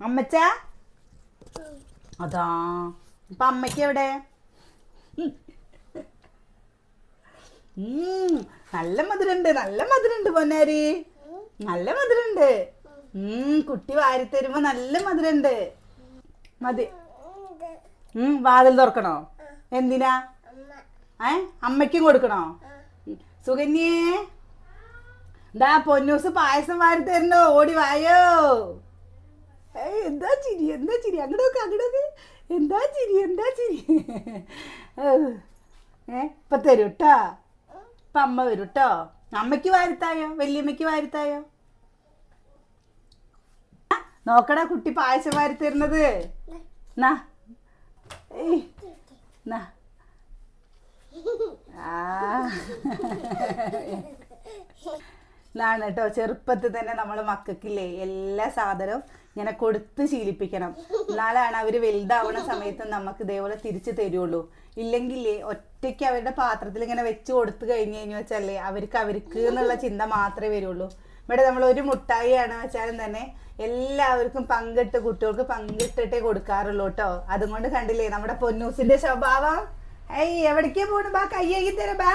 അമ്മച്ച? അതാ. ഇപ്പൊ അമ്മയ്ക്ക് എവിടെ? നല്ല മധുരണ്ട് നല്ല മധുരണ്ട് പൊന്നാരി. നല്ല മധുരണ്ട്. കുട്ടി വാരി തരുമ്പോ നല്ല മധുരണ്ട്. മതി. വാതിൽ തുറക്കണോ? എന്തിനാ? ഏ അമ്മയ്ക്കും കൊടുക്കണോ? സുകന്യേ. ദാ പൊന്നൂസ് പായസം വാരി തരണോ ഓടി വായോ. എന്താ ചിരി എന്താ ചിരി? അങ്ങോട്ട് നോക്ക് അങ്ങോട്ട് നോക്ക് എന്താ ചിരി എന്താ ചിരി. ഏ ഇപ്പം തരും കേട്ടോ ഇപ്പം അമ്മ വരും കേട്ടോ അമ്മയ്ക്ക് വാരിത്തായോ? വല്യമ്മയ്ക്ക് വാരിത്തായോ? നോക്കടാ കുട്ടി പായസം വാരി തരുന്നത് നാ. ഏയ് നാ. ഇതാണ് കേട്ടോ. ചെറുപ്പത്തിൽ തന്നെ നമ്മൾ മക്കൾക്കില്ലേ എല്ലാ സാധനവും ഇങ്ങനെ കൊടുത്ത് ശീലിപ്പിക്കണം. എന്നാലാണ് അവർ വലുതാവുന്ന സമയത്ത് നമുക്ക് ഇതേപോലെ തിരിച്ചു തരുള്ളൂ. ഇല്ലെങ്കിലേ ഒറ്റയ്ക്ക് അവരുടെ പാത്രത്തിൽ ഇങ്ങനെ വെച്ച് കൊടുത്തു കഴിഞ്ഞു കഴിഞ്ഞു വെച്ചാലേ അവർക്ക് അവർക്ക് എന്നുള്ള ചിന്ത മാത്രമേ വരുള്ളൂ. ഇവിടെ നമ്മൾ ഒരു മുട്ടായിയാണ് വെച്ചാലും തന്നെ എല്ലാവർക്കും പങ്കിട്ട് കുട്ടികൾക്ക് പങ്കിട്ടിട്ടേ കൊടുക്കാറുള്ളൂ കേട്ടോ. അതുകൊണ്ട് കണ്ടില്ലേ നമ്മുടെ പൊന്നൂസിന്റെ സ്വഭാവം? ഏയ് എവിടേക്കാ പോണു ബാ? കയ്യേക്കി തരാം ബാ.